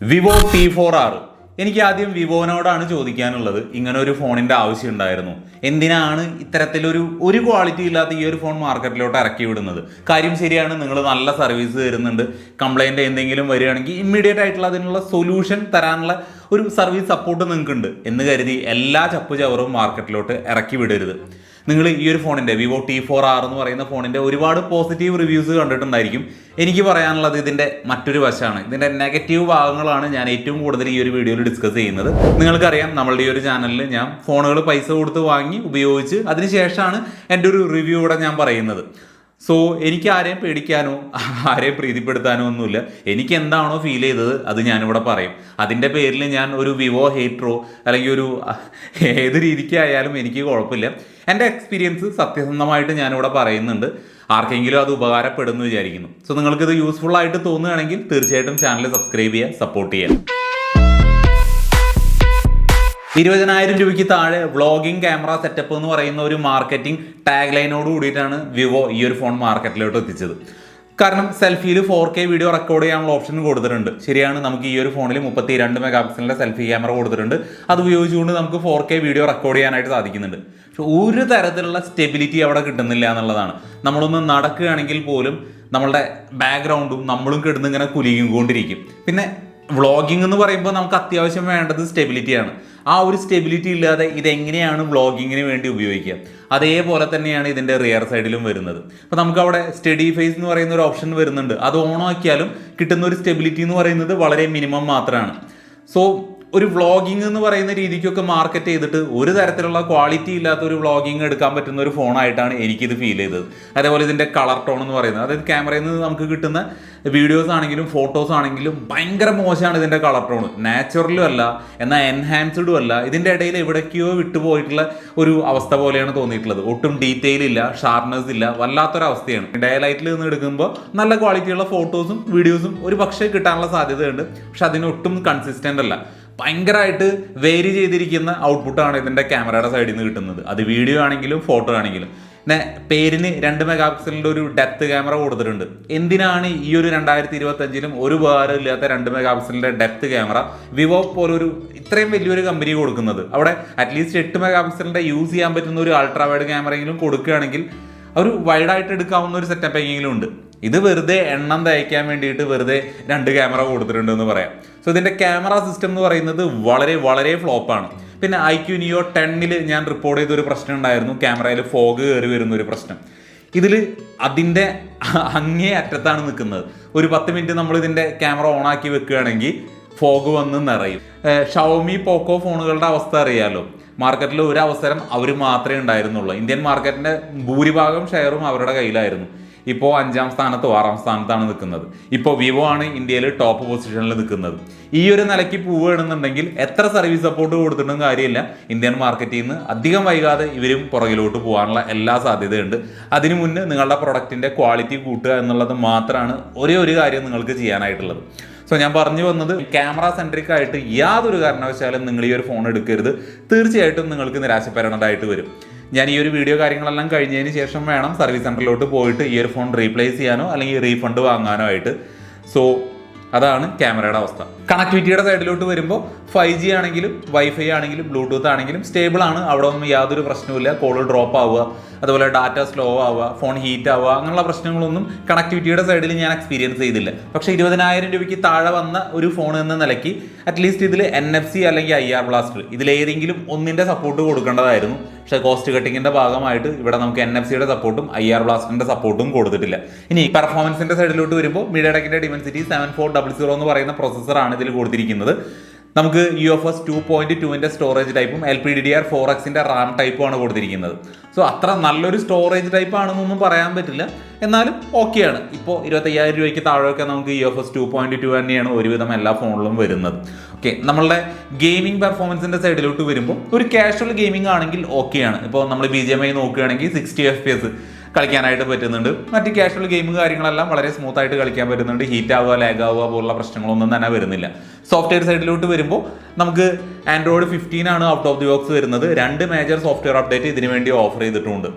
Vivo T four R എനിക്ക് ആദ്യം വിവോനോടാണ് ചോദിക്കാനുള്ളത്. ഇങ്ങനെ ഒരു ഫോണിന്റെ ആവശ്യം ഉണ്ടായിരുന്നു. എന്തിനാണ് ഇത്തരത്തിലൊരു ഒരു ക്വാളിറ്റി ഇല്ലാത്ത ഈ ഒരു ഫോൺ മാർക്കറ്റിലോട്ട് ഇറക്കി വിടുന്നത്? കാര്യം ശരിയാണ് നിങ്ങൾ നല്ല സർവീസ് തരുന്നുണ്ട്. കംപ്ലൈന്റ് എന്തെങ്കിലും വരികയാണെങ്കിൽ ഇമ്മീഡിയറ്റ് ആയിട്ടുള്ള അതിനുള്ള സൊല്യൂഷൻ തരാനുള്ള ഒരു സർവീസ് സപ്പോർട്ട് നിങ്ങൾക്കുണ്ട് എന്ന് കരുതി എല്ലാ ചപ്പു ചവറും മാർക്കറ്റിലോട്ട് ഇറക്കി വിടരുത്. നിങ്ങൾ ഈ ഒരു ഫോണിന്റെ വിവോ ടി ഫോർ ആർ എന്ന് പറയുന്ന ഫോണിന്റെ ഒരുപാട് പോസിറ്റീവ് റിവ്യൂസ് കണ്ടിട്ടുണ്ടായിരിക്കും. എനിക്ക് പറയാനുള്ളത് ഇതിന്റെ മറ്റൊരു വശമാണ്. ഇതിന്റെ നെഗറ്റീവ് ഭാഗങ്ങളാണ് ഞാൻ ഏറ്റവും കൂടുതൽ ഈ ഒരു വീഡിയോയിൽ ഡിസ്കസ് ചെയ്യുന്നത്. നിങ്ങൾക്കറിയാം നമ്മളുടെ ഈ ഒരു ചാനലിൽ ഞാൻ ഫോണുകൾ പൈസ കൊടുത്ത് വാങ്ങി ഉപയോഗിച്ച് അതിനുശേഷമാണ് എന്റെ ഒരു റിവ്യൂ ഇവിടെ ഞാൻ പറയുന്നത്. സോ എനിക്ക് ആരെയും പേടിക്കാനോ ആരെയും പ്രീതിപ്പെടുത്താനോ ഒന്നുമില്ല. എനിക്ക് എന്താണോ ഫീൽ ചെയ്തത് അത് ഞാനിവിടെ പറയും. അതിന്റെ പേരിൽ ഞാൻ ഒരു വിവോ ഹേറ്ററോ അല്ലെങ്കിൽ ഒരു ഏത് രീതിക്കായാലും എനിക്ക് കുഴപ്പമില്ല. എന്റെ എക്സ്പീരിയൻസ് സത്യസന്ധമായിട്ട് ഞാനിവിടെ പറയുന്നുണ്ട്. ആർക്കെങ്കിലും അത് ഉപകാരപ്പെടുന്നു വിചാരിക്കുന്നു. സോ നിങ്ങൾക്കിത് യൂസ്ഫുൾ ആയിട്ട് തോന്നുകയാണെങ്കിൽ തീർച്ചയായിട്ടും ചാനൽ സബ്സ്ക്രൈബ് ചെയ്യുക സപ്പോർട്ട് ചെയ്യുക. ഇരുപതിനായിരം രൂപയ്ക്ക് താഴെ വ്ളോഗിംഗ് ക്യാമറ സെറ്റപ്പ് എന്ന് പറയുന്ന ഒരു മാർക്കറ്റിംഗ് ടാഗ് ലൈനോട് കൂടിയിട്ടാണ് വിവോ ഈ ഒരു ഫോൺ മാർക്കറ്റിലോട്ട് എത്തിച്ചത്. കാരണം സെൽഫിയിൽ ഫോർ കെ വീഡിയോ റെക്കോർഡ് ചെയ്യാനുള്ള ഓപ്ഷൻ കൊടുത്തിട്ടുണ്ട്. ശരിയാണ് നമുക്ക് ഈ ഒരു ഫോണിൽ മുപ്പത്തി രണ്ട് മെഗാ പിക്സലിന്റെ സെൽഫി ക്യാമറ കൊടുത്തിട്ടുണ്ട്. അത് ഉപയോഗിച്ചുകൊണ്ട് നമുക്ക് ഫോർ കെ വീഡിയോ റെക്കോർഡ് ചെയ്യാനായിട്ട് സാധിക്കുന്നുണ്ട്. പക്ഷെ ഒരു തരത്തിലുള്ള സ്റ്റെബിലിറ്റി അവിടെ കിട്ടുന്നില്ല എന്നുള്ളതാണ്. നമ്മളൊന്ന് നടക്കുകയാണെങ്കിൽ പോലും നമ്മളുടെ ബാക്ക്ഗ്രൗണ്ടും നമ്മളും കിടന്ന് ഇങ്ങനെ കുലുങ്ങിക്കൊണ്ടിരിക്കും. പിന്നെ വ്ളോഗിംഗ് എന്ന് പറയുമ്പോൾ നമുക്ക് അത്യാവശ്യം വേണ്ടത് സ്റ്റെബിലിറ്റിയാണ് ആ ഒരു സ്റ്റെബിലിറ്റി ഇല്ലാതെ ഇതെങ്ങനെയാണ് വ്ളോഗിങ്ങിന് വേണ്ടി ഉപയോഗിക്കുക? അതേപോലെ തന്നെയാണ് ഇതിന്റെ റിയർ സൈഡിലും വരുന്നത്. അപ്പോൾ നമുക്ക് അവിടെ സ്റ്റഡി ഫേസ് എന്ന് പറയുന്ന ഒരു ഓപ്ഷൻ വരുന്നുണ്ട്. അത് ഓൺ ആക്കിയാലും കിട്ടുന്ന ഒരു സ്റ്റെബിലിറ്റി എന്ന് പറയുന്നത് വളരെ മിനിമം മാത്രമാണ്. സോ ഒരു വ്ളോഗിംഗ് എന്ന് പറയുന്ന രീതിക്കൊക്കെ മാർക്കറ്റ് ചെയ്തിട്ട് ഒരു തരത്തിലുള്ള ക്വാളിറ്റി ഇല്ലാത്ത ഒരു വ്ളോഗിംഗ് എടുക്കാൻ പറ്റുന്ന ഒരു ഫോണായിട്ടാണ് എനിക്കിത് ഫീൽ ചെയ്തത്. അതേപോലെ ഇതിന്റെ കളർ ടോൺ എന്ന് പറയുന്നത്. അതായത് ക്യാമറയിൽ നിന്ന് നമുക്ക് കിട്ടുന്ന വീഡിയോസ് ആണെങ്കിലും ഫോട്ടോസ് ആണെങ്കിലും ഭയങ്കര മോശമാണ് ഇതിന്റെ കളർ ടോൺ നാച്ചുറലും അല്ല എന്നാൽ എൻഹാൻസ്ഡും അല്ല. ഇതിന്റെ ഇടയിൽ എവിടേക്കോ വിട്ടുപോയിട്ടുള്ള ഒരു അവസ്ഥ പോലെയാണ് തോന്നിയിട്ടുള്ളത്. ഒട്ടും ഡീറ്റെയിൽ ഇല്ല ഷാർപ്നെസ് ഇല്ല വല്ലാത്തൊരവസ്ഥയാണ് ഡേ ലൈറ്റിൽ നിന്ന് എടുക്കുമ്പോൾ നല്ല ക്വാളിറ്റിയുള്ള ഫോട്ടോസും വീഡിയോസും ഒരു പക്ഷേ കിട്ടാനുള്ള സാധ്യതയുണ്ട്. പക്ഷെ അതിനൊട്ടും കൺസിസ്റ്റന്റ് അല്ല. ഭയങ്കരമായിട്ട് വേരി ചെയ്തിരിക്കുന്ന ഔട്ട്പുട്ടാണ് ഇതിന്റെ ക്യാമറയുടെ സൈഡിൽ നിന്ന് കിട്ടുന്നത്. അത് വീഡിയോ ആണെങ്കിലും ഫോട്ടോ ആണെങ്കിലും. പിന്നെ പേരിന് രണ്ട് മെഗാ പിക്സലിന്റെ ഒരു ഡെപ്ത് ക്യാമറ കൊടുത്തിട്ടുണ്ട്. എന്തിനാണ് ഈ ഒരു രണ്ടായിരത്തി ഇരുപത്തഞ്ചിലും ഒരു ഉപകാരം ഇല്ലാത്ത രണ്ട് മെഗാ പിക്സലിന്റെ ഡെപ്ത് ക്യാമറ വിവോ പോലൊരു ഇത്രയും വലിയൊരു കമ്പനി കൊടുക്കുന്നത്? അവിടെ അറ്റ്ലീസ്റ്റ് എട്ട് മെഗാ പിക്സലിന്റെ യൂസ് ചെയ്യാൻ പറ്റുന്ന ഒരു അൾട്രാ വൈഡ് ക്യാമറയെങ്കിലും കൊടുക്കുകയാണെങ്കിൽ ഒരു വൈഡായിട്ട് എടുക്കാവുന്ന ഒരു സെറ്റപ്പ് എങ്കിലും ഉണ്ട്. ഇത് വെറുതെ എണ്ണം തയ്ക്കാൻ വേണ്ടിയിട്ട് വെറുതെ രണ്ട് ക്യാമറ കൊടുത്തിട്ടുണ്ട് എന്ന് പറയാം. സോ ഇതിന്റെ ക്യാമറ സിസ്റ്റം എന്ന് പറയുന്നത് വളരെ വളരെ ഫ്ലോപ്പാണ് പിന്നെ ഐ ക്യു നിയോ ടെന്നിൽ ഞാൻ റിപ്പോർട്ട് ചെയ്ത ഒരു പ്രശ്നം ഉണ്ടായിരുന്നു. ക്യാമറയിൽ ഫോഗ് കയറി വരുന്ന ഒരു പ്രശ്നം. ഇതിൽ അതിന്റെ അങ്ങേ അറ്റത്താണ് നിൽക്കുന്നത്. ഒരു പത്ത് മിനിറ്റ് നമ്മൾ ഇതിന്റെ ക്യാമറ ഓൺ ആക്കി വെക്കുകയാണെങ്കിൽ ഫോഗ് വന്ന് നിറയും. ഷവമി പോക്കോ ഫോണുകളുടെ അവസ്ഥ അറിയാലോ? മാർക്കറ്റിൽ ഒരു അവസരം അവർ മാത്രമേ ഉണ്ടായിരുന്നുള്ളൂ. ഇന്ത്യൻ മാർക്കറ്റിന്റെ ഭൂരിഭാഗം ഷെയറും അവരുടെ കയ്യിലായിരുന്നു. ഇപ്പോൾ അഞ്ചാം സ്ഥാനത്തോ ആറാം സ്ഥാനത്താണ് നിൽക്കുന്നത്. ഇപ്പോൾ വിവോ ആണ് ഇന്ത്യയിൽ ടോപ്പ് പൊസിഷനിൽ നിൽക്കുന്നത്. ഈ ഒരു നിലയ്ക്ക് പോവുകയാണെന്നുണ്ടെങ്കിൽ എത്ര സർവീസ് സപ്പോർട്ട് കൊടുത്തിട്ടും കാര്യമില്ല. ഇന്ത്യൻ മാർക്കറ്റിൽ നിന്ന് അധികം വൈകാതെ ഇവരും പുറകിലോട്ട് പോകാനുള്ള എല്ലാ സാധ്യതയുണ്ട്. അതിനു മുന്നേ നിങ്ങളുടെ പ്രൊഡക്റ്റിന്റെ ക്വാളിറ്റി കൂട്ടുക എന്നുള്ളത് മാത്രമാണ് ഒരേ ഒരു കാര്യം നിങ്ങൾക്ക് ചെയ്യാനായിട്ടുള്ളത്. സോ ഞാൻ പറഞ്ഞു വന്നത് ക്യാമറ സെൻട്രിക് ആയിട്ട് യാതൊരു കാരണവശാലും നിങ്ങൾ ഈ ഒരു ഫോൺ എടുക്കരുത്. തീർച്ചയായിട്ടും നിങ്ങൾക്ക് നിരാശപ്പെടേണ്ടതായിട്ട് വരും. ഞാൻ ഈ ഒരു വീഡിയോ കാര്യങ്ങളെല്ലാം കഴിഞ്ഞതിന് ശേഷം വേണം സർവീസ് സെന്ററിലോട്ട് പോയിട്ട് ഈ ഒരു ഫോൺ റീപ്ലേസ് ചെയ്യാനോ അല്ലെങ്കിൽ റീഫണ്ട് വാങ്ങാനോ ആയിട്ട്. സോ അതാണ് ക്യാമറയുടെ അവസ്ഥ. കണക്ടിവിറ്റിയുടെ സൈഡിലോട്ട് വരുമ്പോൾ ഫൈവ് ജി ആണെങ്കിലും വൈഫൈ ആണെങ്കിലും ബ്ലൂടൂത്ത് ആണെങ്കിലും സ്റ്റേബിൾ ആണ്. അവിടെ ഒന്നും യാതൊരു പ്രശ്നവുമില്ല. കോൾ ഡ്രോപ്പ് ആവുക അതുപോലെ ഡാറ്റ സ്ലോ ആവുക ഫോൺ ഹീറ്റ് ആവുക അങ്ങനെയുള്ള പ്രശ്നങ്ങളൊന്നും കണക്ടിവിറ്റിയുടെ സൈഡിൽ ഞാൻ എക്സ്പീരിയൻസ് ചെയ്തില്ല. പക്ഷേ ഇരുപതിനായിരം രൂപയ്ക്ക് താഴെ വന്ന ഒരു ഫോൺ എന്ന നിലയ്ക്ക് അറ്റ്ലീസ്റ്റ് ഇതിൽ എൻ എഫ് സി അല്ലെങ്കിൽ ഐ ആർ ബ്ലാസ്റ്റർ ഇതിലേതെങ്കിലും ഒന്നിന്റെ സപ്പോർട്ട് കൊടുക്കേണ്ടതായിരുന്നു. പക്ഷേ കോസ്റ്റ് കട്ടിങ്ങിന്റെ ഭാഗമായിട്ട് ഇവിടെ നമുക്ക് എൻ എഫ് സിയുടെ സപ്പോർട്ടും ഐ ആർ ബ്ലാസ്റ്ററിന്റെ സപ്പോർട്ടും കൊടുത്തിട്ടില്ല. ഇനി പെർഫോമൻസിന്റെ സൈഡിലോട്ട് വരുമ്പോൾ മീഡിയടക്കിന്റെ dimensity seven four double zero എന്ന് പറയുന്ന പ്രൊസസ്സറാണ് ഇതിൽ കൊടുത്തിരിക്കുന്നത്. നമുക്ക് U F S two point ടുവിന്റെ സ്റ്റോറേജ് ടൈപ്പും L P D D R four എക്സിന്റെ റാം ടൈപ്പും ആണ് കൊടുത്തിരിക്കുന്നത്. സോ അത്ര നല്ലൊരു സ്റ്റോറേജ് ടൈപ്പ് ആണെന്നൊന്നും പറയാൻ പറ്റില്ല. എന്നാലും ഓക്കെയാണ് ഇപ്പോൾ ഇരുപത്തയ്യായിരം രൂപയ്ക്ക് താഴെയൊക്കെ നമുക്ക് U F S two point two തന്നെയാണ് ഒരുവിധം എല്ലാ ഫോണിലും വരുന്നത്. ഓക്കെ നമ്മളുടെ ഗെയിമിംഗ് പെർഫോമൻസിന്റെ സൈഡിലോട്ട് വരുമ്പോൾ ഒരു കാഷ്വൽ ഗെയിമിംഗ് ആണെങ്കിൽ ഓക്കെയാണ് ഇപ്പോൾ നമ്മൾ ബി ജി എം ഐ നോക്കുകയാണെങ്കിൽ സിക്സ്റ്റി എഫ് പി എസ് കളിക്കാനായിട്ട് പറ്റുന്നുണ്ട്. മറ്റ് കാഷ്വൽ ഗെയിം കാര്യങ്ങളെല്ലാം വളരെ സ്മൂത്ത് ആയിട്ട് കളിക്കാൻ പറ്റുന്നുണ്ട്. ഹീറ്റ് ആവുക ലാഗ് ആവുക പോലുള്ള പ്രശ്നങ്ങളൊന്നും തന്നെ വരുന്നില്ല. സോഫ്റ്റ്വെയർ സൈഡിലോട്ട് വരുമ്പോൾ നമുക്ക് ആൻഡ്രോയിഡ് ഫിഫ്റ്റീൻ ആണ് ഔട്ട് ഓഫ് ദി ബോക്സ് വരുന്നത്. രണ്ട് മേജർ സോഫ്റ്റ്വെയർ അപ്ഡേറ്റ് ഇതിനു വേണ്ടി ഓഫർ ചെയ്തിട്ടുണ്ട്.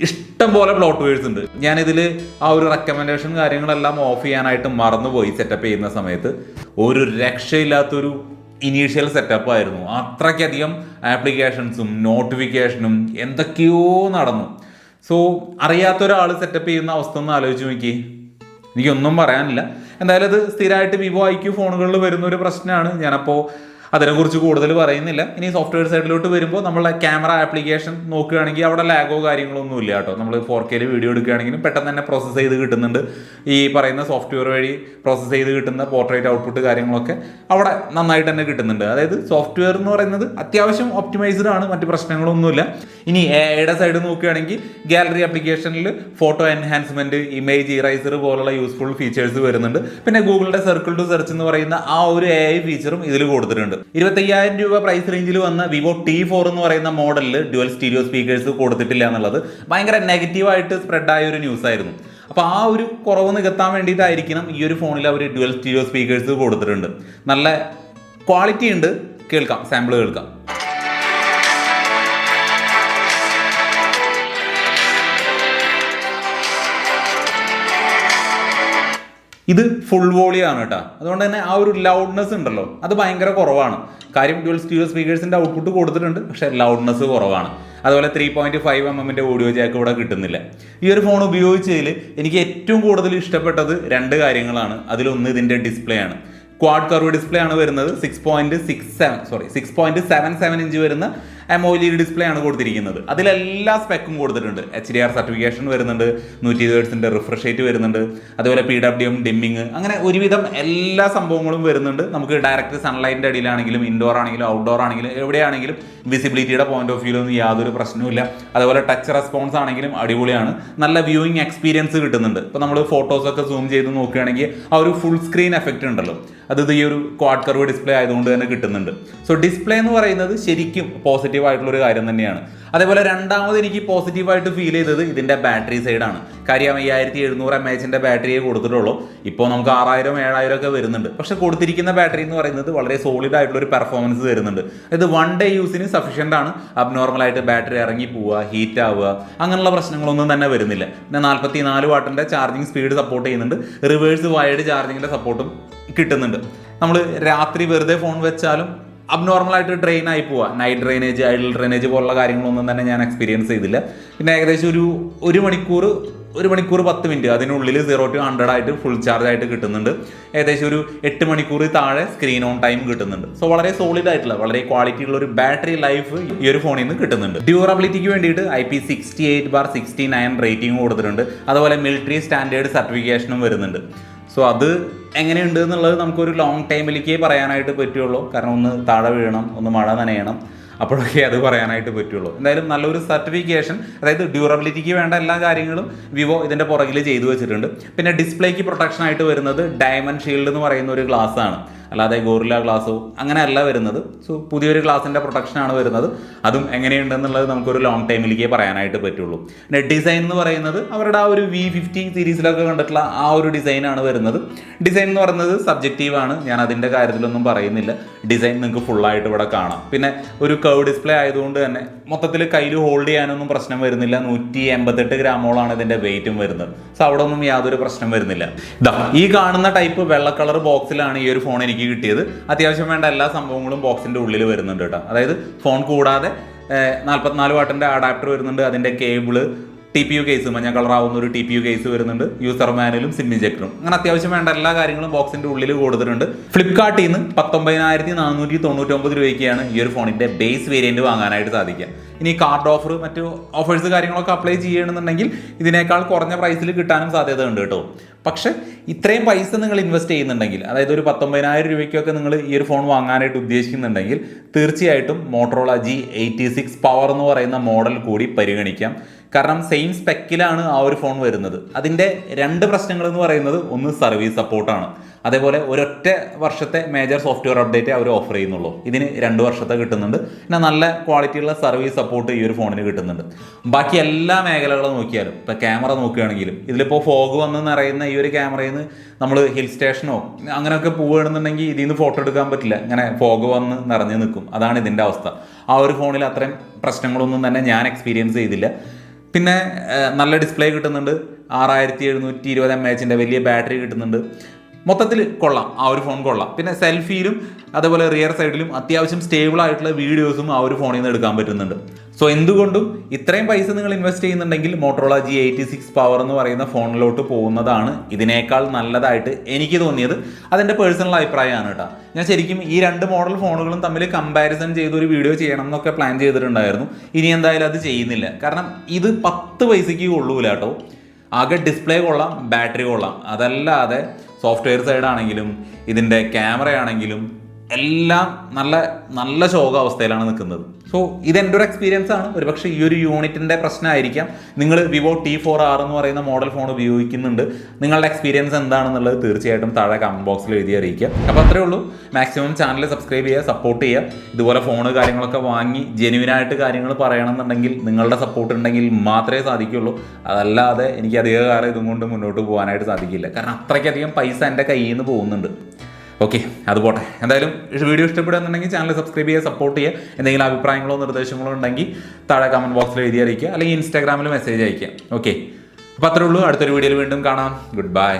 ഇഷ്ടം പോലെ പ്ലോട്ട് വേഴ്സ് ഉണ്ട്. ഞാനിതിൽ ആ ഒരു റെക്കമെൻഡേഷൻ കാര്യങ്ങളെല്ലാം ഓഫ് ചെയ്യാനായിട്ട് മറന്നുപോയി സെറ്റപ്പ് ചെയ്യുന്ന സമയത്ത്. ഒരു രക്ഷയില്ലാത്തൊരു ഇനീഷ്യൽ സെറ്റപ്പ് ആയിരുന്നു. അത്രയ്ക്കധികം ആപ്ലിക്കേഷൻസും നോട്ടിഫിക്കേഷനും എന്തൊക്കെയോ നടന്നു. സോ അറിയാത്ത ഒരാൾ സെറ്റപ്പ് ചെയ്യുന്ന അവസ്ഥ ഒന്ന് ആലോചിച്ച് നോക്കി എനിക്കൊന്നും പറയാനില്ല. എന്തായാലും അത് സ്ഥിരമായിട്ട് വിവോ ഐ ക്യു ഫോണുകളിൽ വരുന്ന ഒരു പ്രശ്നമാണ്. ഞാനപ്പോൾ അതിനെക്കുറിച്ച് കൂടുതൽ പറയുന്നില്ല. ഇനി സോഫ്റ്റ്വെയർ സൈഡിലോട്ട് വരുമ്പോൾ നമ്മളെ ക്യാമറ ആപ്ലിക്കേഷൻ നോക്കുകയാണെങ്കിൽ അവിടെ ലാഗോ കാര്യങ്ങളോ ഒന്നും ഇല്ല കേട്ടോ. നമ്മൾ ഫോർ കെയിൽ വീഡിയോ എടുക്കുകയാണെങ്കിലും പെട്ടെന്ന് തന്നെ പ്രോസസ്സ് ചെയ്ത് കിട്ടുന്നുണ്ട്. ഈ പറയുന്ന സോഫ്റ്റ്വെയർ വഴി പ്രോസസ്സ് ചെയ്ത് കിട്ടുന്ന പോർട്രേറ്റ് ഔട്ട്പുട്ട് കാര്യങ്ങളൊക്കെ അവിടെ നന്നായിട്ട് തന്നെ കിട്ടുന്നുണ്ട്. അതായത് സോഫ്റ്റ്വെയർ എന്ന് പറയുന്നത് അത്യാവശ്യം ഒപ്റ്റിമൈസ്ഡ് ആണ്. മറ്റു പ്രശ്നങ്ങളൊന്നുമില്ല. ഇനി എയുടെ സൈഡ് നോക്കുകയാണെങ്കിൽ ഗാലറി ആപ്ലിക്കേഷനിൽ ഫോട്ടോ എൻഹാൻസ്മെന്റ് ഇമേജ് ഇറൈസർ പോലുള്ള യൂസ്ഫുൾ ഫീച്ചേഴ്സ് വരുന്നുണ്ട്. പിന്നെ ഗൂഗിളിന്റെ സർക്കിൾ ടു സെർച്ച് എന്ന് പറയുന്ന ആ ഒരു എ ഫീച്ചറും ഇതിൽ കൊടുത്തിട്ടുണ്ട്. ഇരുപത്തയ്യായിരം രൂപ പ്രൈസ് റേഞ്ചിൽ വന്ന വിവോ ടി ഫോർ എന്ന് പറയുന്ന മോഡലിൽ ഡ്യുവൽ സ്റ്റീരിയോ സ്പീക്കേഴ്സ് കൊടുത്തിട്ടില്ല എന്നുള്ളത് ഭയങ്കര നെഗറ്റീവായിട്ട് സ്പ്രെഡ് ആയ ഒരു ന്യൂസ് ആയിരുന്നു. അപ്പോൾ ആ ഒരു കുറവ് നികത്താൻ വേണ്ടിയിട്ടായിരിക്കണം ഈ ഒരു ഫോണിൽ അവർ ഡ്യുവൽ സ്റ്റീരിയോ സ്പീക്കേഴ്സ് കൊടുത്തിട്ടുണ്ട്. നല്ല ക്വാളിറ്റി ഉണ്ട്. കേൾക്കാം സാമ്പിൾ കേൾക്കാം. ഇത് ഫുൾ വോളിയാണ് കേട്ടോ അതുകൊണ്ട് തന്നെ ആ ഒരു ലൗഡ്നെസ് ഉണ്ടല്ലോ. അത് ഭയങ്കര കുറവാണ്. കാര്യം ഡ്യുവൽ സ്റ്റീരിയോ സ്പീക്കേഴ്സിന്റെ ഔട്ട്പുട്ട് കൊടുത്തിട്ടുണ്ട് പക്ഷേ ലൗഡ്നെസ് കുറവാണ്. അതുപോലെ ത്രീ പോയിന്റ് ഫൈവ് എം എമ്മിന്റെ ഓഡിയോ ജാക്ക് ഇവിടെ കിട്ടുന്നില്ല. ഈ ഒരു ഫോൺ ഉപയോഗിച്ചതിൽ എനിക്ക് ഏറ്റവും കൂടുതൽ ഇഷ്ടപ്പെട്ടത് രണ്ട് കാര്യങ്ങളാണ്. അതിലൊന്ന് ഇതിന്റെ ഡിസ്പ്ലേ ആണ്. ക്വാഡ് കർവ് ഡിസ്പ്ലേ ആണ് വരുന്നത്. Six point six seven sorry six point seven seven inch വരുന്ന എമോലി ഡിസ്പ്ലേ ആണ് കൊടുത്തിരിക്കുന്നത്. അതിലെല്ലാ സ്പെക്കും കൊടുത്തിട്ടുണ്ട്. എച്ച് ഡി ആർ സർട്ടിഫിക്കേഷൻ വരുന്നുണ്ട്. നൂറ്റി ഇരുപതിന്റെ റിഫ്രഷ് റേറ്റ് വരുന്നുണ്ട്. അതുപോലെ പി ഡബ്ല്യു എം ഡിമ്മിങ് അങ്ങനെ ഒരുവിധം എല്ലാ സംഭവങ്ങളും വരുന്നുണ്ട്. നമുക്ക് ഡയറക്റ്റ് സൺലൈറ്റിന്റെ അടിയിലാണെങ്കിലും ഇൻഡോർ ആണെങ്കിലും ഔട്ട്ഡോർ ആണെങ്കിലും എവിടെയാണെങ്കിലും വിസിബിലിറ്റിയുടെ പോയിന്റ് ഓഫ് വ്യൂലൊന്നും യാതൊരു പ്രശ്നവുമില്ല അതുപോലെ ടച്ച് റെസ്പോൺസ് ആണെങ്കിലും അടിപൊളിയാണ്. നല്ല വ്യൂയിങ് എക്സ്പീരിയൻസ് കിട്ടുന്നുണ്ട്. ഇപ്പോൾ നമ്മൾ ഫോട്ടോസൊക്കെ സൂം ചെയ്ത് നോക്കുകയാണെങ്കിൽ ആ ഒരു ഫുൾ സ്ക്രീൻ എഫക്റ്റ് ഉണ്ടല്ലോ. അത് ഈ ഒരു ക്വാഡ് കർവ് ഡിസ്പ്ലേ ആയതുകൊണ്ട് തന്നെ കിട്ടുന്നുണ്ട്. സോ ഡിസ്പ്ലേ എന്ന് പറയുന്നത് ശരിക്കും പോസിറ്റീവ് ആയിട്ടുള്ള ഒരു കാര്യം തന്നെയാണ്. അതേപോലെ രണ്ടാമത് എനിക്ക് പോസിറ്റീവായിട്ട് ഫീൽ ചെയ്തത് ഇതിന്റെ ബാറ്ററി സൈഡാണ് കാര്യം അയ്യായിരത്തി എഴുന്നൂറ് എം എച്ചിന്റെ ബാറ്ററിയെ കൊടുത്തിട്ടുള്ളൂ. ഇപ്പോൾ നമുക്ക് ആറായിരം ഏഴായിരം ഒക്കെ വരുന്നുണ്ട്. പക്ഷെ കൊടുത്തിരിക്കുന്ന ബാറ്ററി എന്ന് പറയുന്നത് വളരെ സോളിഡ് ആയിട്ടുള്ള ഒരു പെർഫോമൻസ് തരുന്നുണ്ട്. അത് വൺ ഡേ യൂസിന് സഫീഷ്യന്റ് ആണ് അബ്നോർമൽ ആയിട്ട് ബാറ്ററി ഇറങ്ങി പോവുക ഹീറ്റ് ആവുക അങ്ങനെയുള്ള പ്രശ്നങ്ങളൊന്നും തന്നെ വരുന്നില്ല. പിന്നെ നാൽപ്പത്തി നാല് വാട്ടിന്റെ ചാർജിങ് സ്പീഡ് സപ്പോർട്ട് ചെയ്യുന്നുണ്ട്. റിവേഴ്സ് വയർഡ് ചാർജിങ്ങിന്റെ സപ്പോർട്ടും കിട്ടുന്നുണ്ട്. നമ്മൾ രാത്രി വെറുതെ ഫോൺ വെച്ചാലും അബ്നോർമലായിട്ട് ഡ്രെയിൻ ആയി പോവുക നൈറ്റ് ഡ്രെയിനേജ് ഐഡൽ ഡ്രെയിനേജ് പോലുള്ള കാര്യങ്ങളൊന്നും തന്നെ ഞാൻ എക്സ്പീരിയൻസ് ചെയ്തില്ല. പിന്നെ ഏകദേശം ഒരു ഒരു മണിക്കൂർ ഒരു മണിക്കൂർ പത്ത് മിനിറ്റ് അതിനുള്ളിൽ സീറോ ടു ഹൺഡ്രഡ് ആയിട്ട് ഫുൾ ചാർജ് ആയിട്ട് കിട്ടുന്നുണ്ട്. ഏകദേശം ഒരു എട്ട് മണിക്കൂർ താഴെ സ്ക്രീൻ ഓൺ ടൈം കിട്ടുന്നുണ്ട്. സോ വളരെ സോളിഡ് ആയിട്ടുള്ള വളരെ ക്വാളിറ്റി ഉള്ള ഒരു ബാറ്ററി ലൈഫ് ഈ ഒരു ഫോണിൽ നിന്ന് കിട്ടുന്നുണ്ട്. ഡ്യൂറബിലിറ്റിക്ക് വേണ്ടിയിട്ട് I P sixty eight bar sixty nine rating കൊടുത്തിട്ടുണ്ട്. അതുപോലെ മിലിറ്ററി സ്റ്റാൻഡേർഡ് സർട്ടിഫിക്കേഷനും വരുന്നുണ്ട്. സോ അത് എങ്ങനെയുണ്ട് എന്നുള്ളത് നമുക്കൊരു ലോങ് ടൈമിലേക്ക് പറയാനായിട്ട് പറ്റുള്ളൂ. കാരണം ഒന്ന് താഴെ വീഴണം ഒന്ന് മഴ നനയണം അപ്പോഴൊക്കെ അത് പറയാനായിട്ട് പറ്റുള്ളൂ. എന്തായാലും നല്ലൊരു സർട്ടിഫിക്കേഷൻ അതായത് ഡ്യൂറബിലിറ്റിക്ക് വേണ്ട എല്ലാ കാര്യങ്ങളും വിവോ ഇതിന്റെ പുറകിൽ ചെയ്തു വെച്ചിട്ടുണ്ട്. പിന്നെ ഡിസ്പ്ലേക്ക് പ്രൊട്ടക്ഷൻ ആയിട്ട് വരുന്നത് ഡയമണ്ട് ഷീൽഡ് എന്ന് പറയുന്ന ഒരു ഗ്ലാസ് ആണ്. അല്ലാതെ ഗോറില്ല ഗ്ലാസോ അങ്ങനെയല്ല വരുന്നത്. സോ പുതിയൊരു ഗ്ലാസിന്റെ പ്രൊട്ടക്ഷനാണ് വരുന്നത്. അതും എങ്ങനെയുണ്ടെന്നുള്ളത് നമുക്കൊരു ലോങ് ടൈമിലേക്ക് പറയാനായിട്ട് പറ്റുള്ളൂ. പിന്നെ ഡിസൈൻ എന്ന് പറയുന്നത് അവരുടെ ആ ഒരു വി ഫിഫ്റ്റി സീരീസിലൊക്കെ കണ്ടിട്ടുള്ള ആ ഒരു ഡിസൈനാണ് വരുന്നത്. ഡിസൈൻ എന്ന് പറയുന്നത് സബ്ജക്റ്റീവാണ് ഞാൻ അതിന്റെ കാര്യത്തിലൊന്നും പറയുന്നില്ല. ഡിസൈൻ നിങ്ങൾക്ക് ഫുള്ളായിട്ട് ഇവിടെ കാണാം. പിന്നെ ഒരു കർവ് ഡിസ്പ്ലേ ആയതുകൊണ്ട് തന്നെ മൊത്തത്തിൽ കയ്യിൽ ഹോൾഡ് ചെയ്യാനൊന്നും പ്രശ്നം വരുന്നില്ല. നൂറ്റി എൺപത്തെട്ട് ഗ്രാമോളാണ് ഇതിന്റെ വെയിറ്റും വരുന്നത്. സോ അവിടെ ഒന്നും യാതൊരു പ്രശ്നം വരുന്നില്ല. ഈ കാണുന്ന ടൈപ്പ് വെള്ള കളർ ബോക്സിലാണ് ഈ ഒരു ഫോൺ എനിക്ക് കിട്ടിയത്. അത്യാവശ്യം വേണ്ട എല്ലാ സംഭവങ്ങളും ബോക്സിന്റെ ഉള്ളിൽ വരുന്നുണ്ട് കേട്ടോ. അതായത് ഫോൺ കൂടാതെ നാൽപ്പത്തിനാല് വാട്ടിന്റെ അഡാപ്റ്റർ വരുന്നുണ്ട് അതിന്റെ cable T P U case മഞ്ഞ കളറാവുന്ന ഒരു ടി പി യു കേസ് വരുന്നുണ്ട്. യൂസർ മാനുവലും സിം ഇഞ്ചക്ടറും അങ്ങനെ അത്യാവശ്യം വേണ്ട എല്ലാ കാര്യങ്ങളും ബോക്സിന്റെ ഉള്ളിൽ കൊടുത്തിട്ടുണ്ട്. ഫ്ലിപ്കാർട്ടിൽ നിന്ന് പത്തൊമ്പതിനായിരത്തി നാനൂറ്റി തൊണ്ണൂറ്റൊമ്പത് രൂപയ്ക്കാണ് ഈ ഒരു ഫോണിന്റെ ബേസ് വേരിയന്റ് വാങ്ങാനായിട്ട് സാധിക്കുക. ഇനി കാർഡ് ഓഫർ മറ്റു ഓഫേഴ്സ് കാര്യങ്ങളൊക്കെ അപ്ലൈ ചെയ്യണമെന്നുണ്ടെങ്കിൽ ഇതിനേക്കാൾ കുറഞ്ഞ പ്രൈസിൽ കിട്ടാനും സാധ്യത ഉണ്ട് കേട്ടോ. പക്ഷെ ഇത്രയും പൈസ നിങ്ങൾ ഇൻവെസ്റ്റ് ചെയ്യുന്നുണ്ടെങ്കിൽ അതായത് ഒരു പത്തൊമ്പതിനായിരം രൂപയ്ക്കൊക്കെ നിങ്ങൾ ഈ ഒരു ഫോൺ വാങ്ങാനായിട്ട് ഉദ്ദേശിക്കുന്നുണ്ടെങ്കിൽ തീർച്ചയായിട്ടും Motorola G eighty six power എന്ന് പറയുന്ന മോഡൽ കൂടി പരിഗണിക്കാം. കാരണം സെയിം സ്പെക്കിലാണ് ആ ഒരു ഫോൺ വരുന്നത്. അതിന്റെ രണ്ട് പ്രശ്നങ്ങൾ എന്ന് പറയുന്നത് ഒന്ന് സർവീസ് സപ്പോർട്ടാണ് അതേപോലെ ഒരൊറ്റ വർഷത്തെ മേജർ സോഫ്റ്റ്വെയർ അപ്ഡേറ്റ് അവർ ഓഫർ ചെയ്യുന്നുള്ളൂ. ഇതിന് രണ്ട് വർഷത്തെ കിട്ടുന്നുണ്ട്. പിന്നെ നല്ല ക്വാളിറ്റിയുള്ള സർവീസ് സപ്പോർട്ട് ഈ ഒരു ഫോണിന് കിട്ടുന്നുണ്ട്. ബാക്കി എല്ലാ മേഖലകളും നോക്കിയാലും ഇപ്പോൾ ക്യാമറ നോക്കുകയാണെങ്കിലും ഇതിലിപ്പോൾ ഫോഗ് വന്ന് നിറയുന്ന ഈ ഒരു ക്യാമറയിൽ നിന്ന് നമ്മൾ ഹിൽ സ്റ്റേഷനോ അങ്ങനെയൊക്കെ പോവുകയാണെന്നുണ്ടെങ്കിൽ ഇതിൽ നിന്ന് ഫോട്ടോ എടുക്കാൻ പറ്റില്ല. ഇങ്ങനെ ഫോഗ് വന്ന് നിറഞ്ഞു നിൽക്കും. അതാണ് ഇതിന്റെ അവസ്ഥ. ആ ഒരു ഫോണിൽ അത്രയും പ്രശ്നങ്ങളൊന്നും തന്നെ ഞാൻ എക്സ്പീരിയൻസ് ചെയ്തില്ല. പിന്നെ നല്ല ഡിസ്പ്ലേ കിട്ടുന്നുണ്ട്. ആറായിരത്തി എഴുന്നൂറ്റി ഇരുപത് എം എച്ചിന്റെ വലിയ ബാറ്ററി കിട്ടുന്നുണ്ട്. മൊത്തത്തിൽ കൊള്ളാം. ആ ഒരു ഫോൺ കൊള്ളാം. പിന്നെ സെൽഫിയിലും അതേപോലെ റിയർ സൈഡിലും അത്യാവശ്യം സ്റ്റേബിൾ ആയിട്ടുള്ള വീഡിയോസും ആ ഒരു ഫോണിൽ നിന്ന് എടുക്കാൻ പറ്റുന്നുണ്ട്. സോ എന്തുകൊണ്ടും ഇത്രയും പൈസ നിങ്ങൾ ഇൻവെസ്റ്റ് ചെയ്യുന്നുണ്ടെങ്കിൽ Motorola G eighty six power എന്ന് പറയുന്ന ഫോണിലോട്ട് പോകുന്നതാണ് ഇതിനേക്കാൾ നല്ലതായിട്ട് എനിക്ക് തോന്നിയത്. അതെന്റെ പേഴ്സണൽ അഭിപ്രായമാണ് കേട്ടോ. ഞാൻ ശരിക്കും ഈ രണ്ട് മോഡൽ ഫോണുകളും തമ്മിൽ കമ്പാരിസൺ ചെയ്ത് ഒരു വീഡിയോ ചെയ്യണം എന്നൊക്കെ പ്ലാൻ ചെയ്തിട്ടുണ്ടായിരുന്നു. ഇനി എന്തായാലും അത് ചെയ്യുന്നില്ല. കാരണം ഇത് പത്ത് പൈസയ്ക്ക് കൊള്ളൂല കേട്ടോ. ആകെ ഡിസ്പ്ലേ കൊള്ളാം ബാറ്ററി കൊള്ളാം. അതല്ലാതെ സോഫ്റ്റ്വെയർ സൈഡാണെങ്കിലും ഇതിന്റെ ക്യാമറ ആണെങ്കിലും എല്ലാം നല്ല നല്ല ശോകാവസ്ഥയിലാണ് നിൽക്കുന്നത്. സോ ഇതെന്റെ ഒരു എക്സ്പീരിയൻസ് ആണ്. ഒരുപക്ഷെ ഈ ഒരു യൂണിറ്റിന്റെ പ്രശ്നമായിരിക്കാം നിങ്ങൾ വിവോ ടി ഫോർ ആർ എന്ന് പറയുന്ന മോഡൽ ഫോൺ ഉപയോഗിക്കുന്നുണ്ട്. നിങ്ങളുടെ എക്സ്പീരിയൻസ് എന്താണെന്നുള്ളത് തീർച്ചയായിട്ടും താഴെ കമന്റ് ബോക്സിൽ എഴുതി അറിയിക്കുക. അപ്പോൾ അത്രേ ഉള്ളൂ. മാക്സിമം ചാനൽ സബ്സ്ക്രൈബ് ചെയ്യുക സപ്പോർട്ട് ചെയ്യുക. ഇതുപോലെ ഫോണ് കാര്യങ്ങളൊക്കെ വാങ്ങി ജെനുവിനായിട്ട് കാര്യങ്ങൾ പറയണമെന്നുണ്ടെങ്കിൽ നിങ്ങളുടെ സപ്പോർട്ട് ഉണ്ടെങ്കിൽ മാത്രമേ സാധിക്കുള്ളൂ. അതല്ലാതെ എനിക്ക് അധികകാലം ഇതും കൊണ്ട് മുന്നോട്ട് പോകാനായിട്ട് സാധിക്കില്ല. കാരണം അത്രയ്ക്കധികം പൈസ എന്റെ കയ്യിൽ നിന്ന് പോകുന്നുണ്ട്. ഓക്കെ അത് പോട്ടെ. എന്തായാലും വീഡിയോ ഇഷ്ടപ്പെടുകയെന്നുണ്ടെങ്കിൽ ചാനൽ സബ്സ്ക്രൈബ് ചെയ്യുക സപ്പോർട്ട് ചെയ്യുക. എന്തെങ്കിലും അഭിപ്രായങ്ങളോ നിർദ്ദേശങ്ങളോ ഉണ്ടെങ്കിൽ താഴെ കമന്റ് ബോക്സിൽ എഴുതി അറിയിക്കുക അല്ലെങ്കിൽ ഇൻസ്റ്റാഗ്രാമിൽ മെസ്സേജ് അയക്കുക ഓക്കെ. അപ്പോൾ അത്രേ ഉള്ളൂ. അടുത്തൊരു വീഡിയോയിൽ വീണ്ടും കാണാം. Good bye